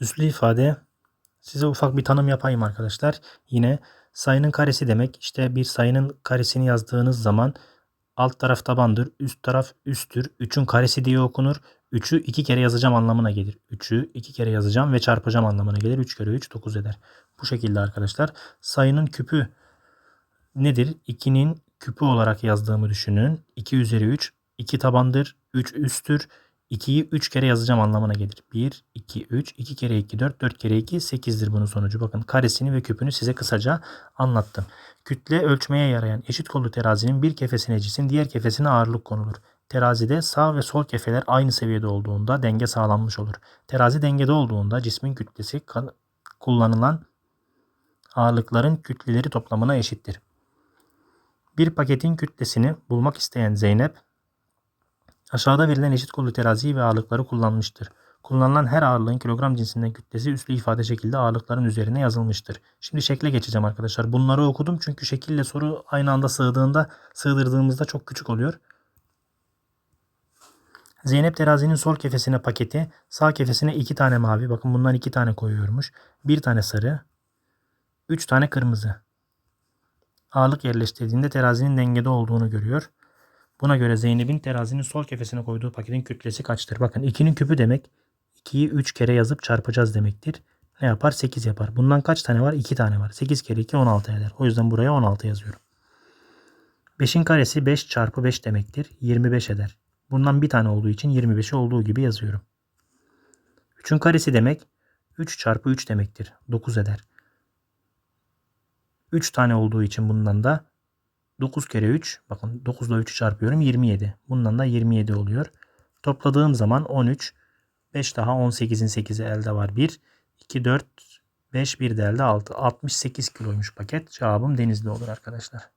Üslü ifade size ufak bir tanım yapayım arkadaşlar. Yine sayının karesi demek. İşte bir sayının karesini yazdığınız zaman alt taraf tabandır, üst taraf üsttür. 3'ün karesi diye okunur. 3'ü 2 kere yazacağım anlamına gelir. 3'ü 2 kere yazacağım ve çarpacağım anlamına gelir. 3 kere 3 9 eder. Bu şekilde arkadaşlar. Sayının küpü nedir? 2'nin küpü olarak yazdığımı düşünün. 2 üzeri 3. 2 tabandır. 3 üsttür. 2'yi 3 kere yazacağım anlamına gelir. 1, 2, 3, 2 kere 2, 4, 4 kere 2, 8'dir bunun sonucu. Bakın karesini ve küpünü size kısaca anlattım. Kütle ölçmeye yarayan eşit kollu terazinin bir kefesine cisim, diğer kefesine ağırlık konulur. Terazide sağ ve sol kefeler aynı seviyede olduğunda denge sağlanmış olur. Terazi dengede olduğunda cismin kütlesi kullanılan ağırlıkların kütleleri toplamına eşittir. Bir paketin kütlesini bulmak isteyen Zeynep, aşağıda verilen eşit kollu teraziyi ve ağırlıkları kullanmıştır. Kullanılan her ağırlığın kilogram cinsinden kütlesi üslü ifade şekilde ağırlıkların üzerine yazılmıştır. Şimdi şekle geçeceğim arkadaşlar. Bunları okudum çünkü şekille soru aynı anda sığdığında, sığdırdığımızda çok küçük oluyor. Zeynep terazinin sol kefesine paketi, sağ kefesine iki tane mavi. Bakın bundan iki tane koyuyormuş. Bir tane sarı, üç tane kırmızı. Ağırlık yerleştirdiğinde terazinin dengede olduğunu görüyor. Buna göre Zeynep'in terazinin sol kefesine koyduğu paketin kütlesi kaçtır? Bakın 2'nin küpü demek 2'yi 3 kere yazıp çarpacağız demektir. Ne yapar? 8 yapar. Bundan kaç tane var? 2 tane var. 8 kere 2 16 eder. O yüzden buraya 16 yazıyorum. 5'in karesi 5 çarpı 5 demektir. 25 eder. Bundan bir tane olduğu için 25'i olduğu gibi yazıyorum. 3'ün karesi demek 3 çarpı 3 demektir. 9 eder. 3 tane olduğu için bundan da 9 kere 3 bakın 9 ile 3'ü çarpıyorum 27. Bundan da 27 oluyor. Topladığım zaman 13 5 daha 18'in 8'i elde var 1 2 4 5 1 de elde 6 68 kiloymuş paket. Cevabım denizli olur arkadaşlar.